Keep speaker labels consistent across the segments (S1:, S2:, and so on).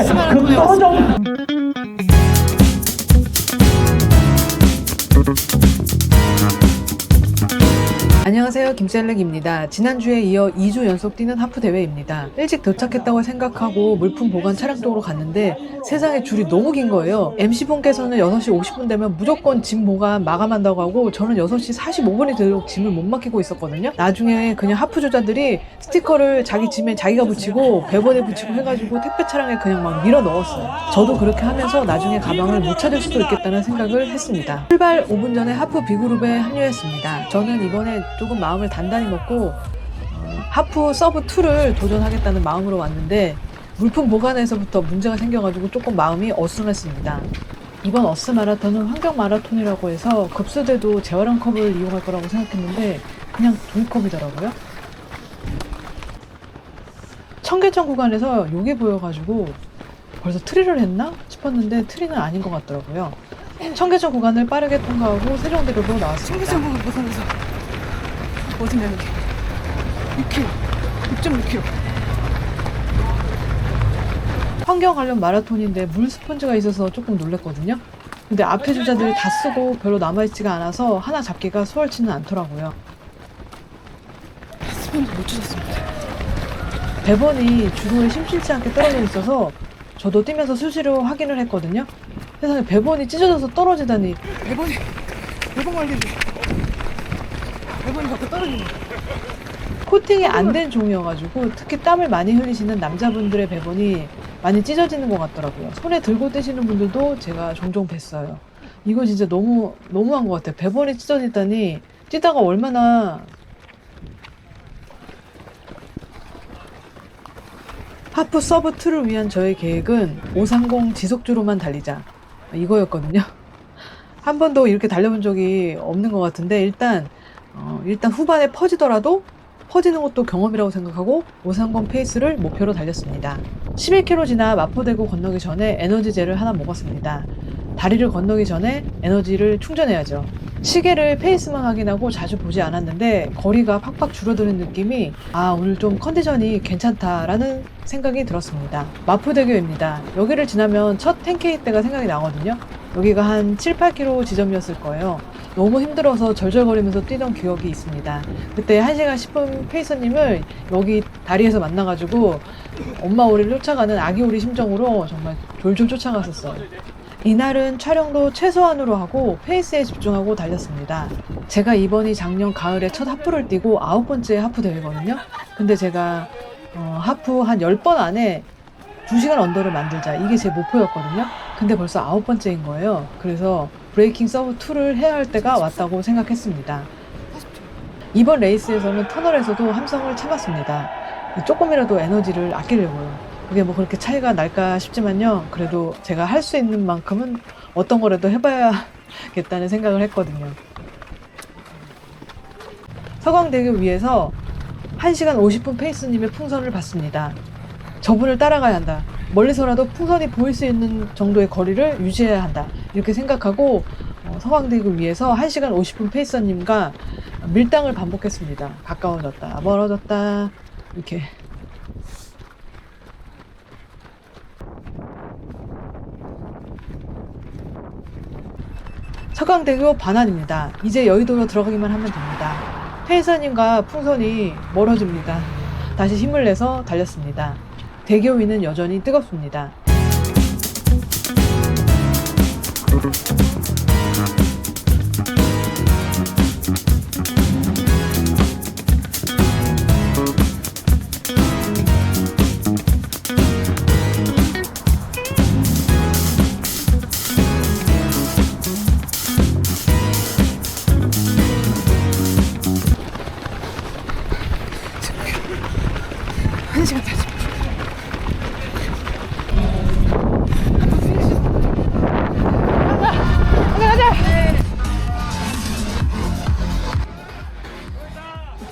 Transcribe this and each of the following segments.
S1: 어스 마라 안녕하세요 김셀렉입니다. 지난주에 이어 2주 연속 뛰는 하프 대회입니다. 일찍 도착했다고 생각하고 물품 보관 차량동으로 갔는데 세상에 줄이 너무 긴 거예요. MC분께서는 6시 50분 되면 무조건 짐 보관 마감한다고 하고 저는 6시 45분이 되도록 짐을 못 맡기고 있었거든요. 나중에 그냥 하프 조자들이 스티커를 자기 짐에 자기가 붙이고 배번에 붙이고 해가지고 택배 차량에 그냥 막 밀어 넣었어요. 저도 그렇게 하면서 나중에 가방을 못 찾을 수도 있겠다는 생각을 했습니다. 출발 5분 전에 하프 B그룹에 합류했습니다. 저는 이번에 조금 마음을 단단히 먹고 어, 하프 서브 2를 도전하겠다는 마음으로 왔는데 물품 보관에서부터 문제가 생겨가지고 조금 마음이 어수선했습니다. 이번 어스 마라톤은 환경 마라톤이라고 해서 급수대도 재활용 컵을 이용할 거라고 생각했는데 그냥 종이컵이더라고요. 청계천 구간에서 욕이 보여가지고 벌써 트리를 했나 싶었는데 트리는 아닌 것 같더라고요. 청계천 구간을 빠르게 통과하고 세종대로로 나왔습니다.
S2: 청계천 부분 보선에서 어디냐 여기 6km 6.6km
S1: 환경 관련 마라톤인데 물 스펀지가 있어서 조금 놀랬거든요. 근데 앞에 주자들이 다 쓰고 별로 남아있지가 않아서 하나 잡기가 수월치는 않더라고요.
S2: 스펀지 못 주셨습니다
S1: 배번이 주로에 심심치 않게 떨어져 있어서 저도 뛰면서 수시로 확인을 했거든요. 세상에 배번이 찢어져서 떨어지다니
S2: 대본이 대본 관리를 대본이 자꾸 떨어지는
S1: 코팅이 안 된 종이어가지고 특히 땀을 많이 흘리시는 남자분들의 배번이 많이 찢어지는 것 같더라고요. 손에 들고 뛰시는 분들도 제가 종종 뵀어요. 이거 진짜 너무 너무한 것 같아요. 배번이 찢어지다니 뛰다가 얼마나 하프 서브 2를 위한 저의 계획은 530 지속주로만 달리자 이거였거든요. 한 번도 이렇게 달려본 적이 없는 것 같은데 일단 어, 일단 후반에 퍼지더라도 퍼지는 것도 경험이라고 생각하고 530 페이스를 목표로 달렸습니다. 11km 지나 마포대교 건너기 전에 에너지젤을 하나 먹었습니다. 다리를 건너기 전에 에너지를 충전해야죠. 시계를 페이스만 확인하고 자주 보지 않았는데 거리가 팍팍 줄어드는 느낌이 아 오늘 좀 컨디션이 괜찮다라는 생각이 들었습니다. 마포대교입니다. 여기를 지나면 첫 10K 때가 생각이 나거든요. 여기가 한 7, 8km 지점이었을 거예요. 너무 힘들어서 절절거리면서 뛰던 기억이 있습니다. 그때 1시간 10분 페이서님을 여기 다리에서 만나가지고 엄마 오리를 쫓아가는 아기 오리 심정으로 정말 졸졸 쫓아갔었어요. 이날은 촬영도 최소한으로 하고 페이스에 집중하고 달렸습니다. 제가 이번이 작년 가을에 첫 하프를 뛰고 아홉 번째 하프 대회거든요. 근데 제가 어, 하프 한 10번 안에 2시간 언더를 만들자. 이게 제 목표였거든요. 근데 벌써 아홉 번째인 거예요. 그래서 브레이킹 서브 2를 해야 할 때가 왔다고 생각했습니다. 이번 레이스에서는 터널에서도 함성을 참았습니다. 조금이라도 에너지를 아끼려고요. 그게 뭐 그렇게 차이가 날까 싶지만요. 그래도 제가 할 수 있는 만큼은 어떤 거라도 해봐야겠다는 생각을 했거든요. 서강대교 위에서 1시간 50분 페이스님의 풍선을 봤습니다. 저분을 따라가야 한다. 멀리서라도 풍선이 보일 수 있는 정도의 거리를 유지해야 한다. 이렇게 생각하고 어, 서강대교 위에서 1시간 50분 페이서님과 밀당을 반복했습니다. 가까워졌다, 멀어졌다, 이렇게. 서강대교 반환입니다. 이제 여의도로 들어가기만 하면 됩니다. 페이서님과 풍선이 멀어집니다. 다시 힘을 내서 달렸습니다. 대교 위는 여전히 뜨겁습니다.
S2: 한 시간
S1: 40분.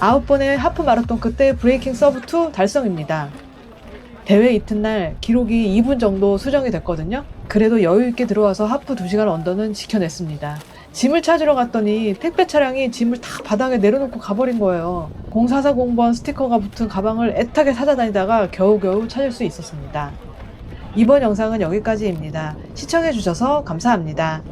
S1: 9번의 하프 마라톤 그때 브레이킹 서브 2 달성입니다. 대회 이튿날 기록이 2분 정도 수정이 됐거든요. 그래도 여유 있게 들어와서 하프 2시간 언더는 지켜냈습니다. 짐을 찾으러 갔더니 택배 차량이 짐을 다 바닥에 내려놓고 가버린 거예요. 0440번 스티커가 붙은 가방을 애타게 찾아다니다가 겨우겨우 찾을 수 있었습니다. 이번 영상은 여기까지입니다. 시청해주셔서 감사합니다.